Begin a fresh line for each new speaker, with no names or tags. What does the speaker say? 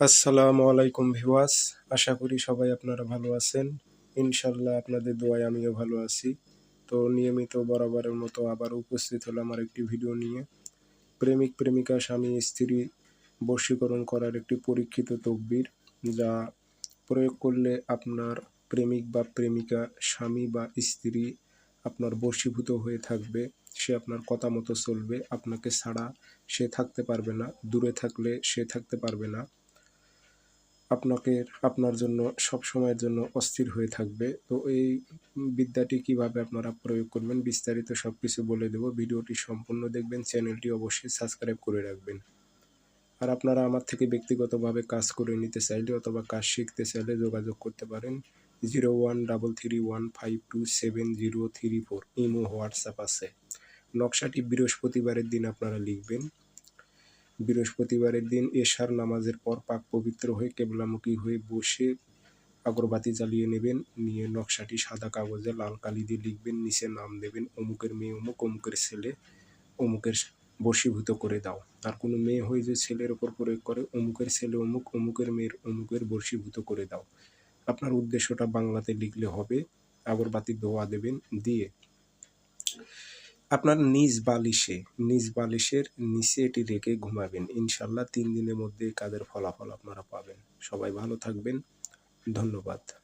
আসসালামু আলাইকুম ভিওয়াস আশা করি সবাই আপনারা ভালো আছেন। ইনশাল্লাহ আপনাদের দোয়ায় আমিও ভালো আছি। তো নিয়মিত বরাবরের মতো আবার উপস্থিত হলাম আর একটি ভিডিও নিয়ে। প্রেমিক, প্রেমিকা, স্বামী, স্ত্রী বশীকরণ করার একটি পরীক্ষিত তকবির, যা প্রয়োগ করলে আপনার প্রেমিক বা প্রেমিকা, স্বামী বা স্ত্রী আপনার বশীভূত হয়ে থাকবে, সে আপনার কথা মতো চলবে, আপনাকে ছাড়া সে থাকতে পারবে না, দূরে থাকলে সে থাকতে পারবে না। আপনাকে, আপনার জন্য, সব সময়ের জন্য অস্থির হয়ে থাকবে। তো এই বিদ্যাটি কীভাবে আপনারা প্রয়োগ করবেন, বিস্তারিত সব কিছু বলে দেব। ভিডিওটি সম্পূর্ণ দেখবেন, চ্যানেলটি অবশ্যই সাবস্ক্রাইব করে রাখবেন। আর আপনারা আমার থেকে ব্যক্তিগতভাবে কাজ করে নিতে চাইলে অথবা কাজ শিখতে চাইলে যোগাযোগ করতে পারেন। Zero one double three one five two seven zero three four, imo, WhatsApp আছে। নকশাটি বৃহস্পতিবারের দিন আপনারা লিখবেন। বৃহস্পতিবারের দিন এশার নামাজের পর পাক পবিত্র হয়ে কেবলামুখী হয়ে বসে আগরবাতি জ্বালিয়ে নেবেন, নিয়ে নকশাটি সাদা কাগজে লাল কালি দিয়ে লিখবেন, নিচে নাম দেবেন, অমুকের মেয়ে অমুক, অমুকের ছেলে অমুকের বশীভূত করে দাও। আর কোনো মেয়ে হয়ে যে ছেলের ওপর প্রয়োগ করে, অমুকের ছেলে অমুক, অমুকের মেয়ের অমুকের বশীভূত করে দাও। আপনার উদ্দেশ্যটা বাংলাতে লিখলে হবে, আগরবাতি দোয়া দেবেন, দিয়ে আপনার নিজ বালিশে, নিজ বালিশের নিচে এটি রেখে ঘুমাবেন। ইনশাল্লাহ তিন দিনের মধ্যে কাদের ফলাফল আপনারা পাবেন। সবাই ভালো থাকবেন। ধন্যবাদ।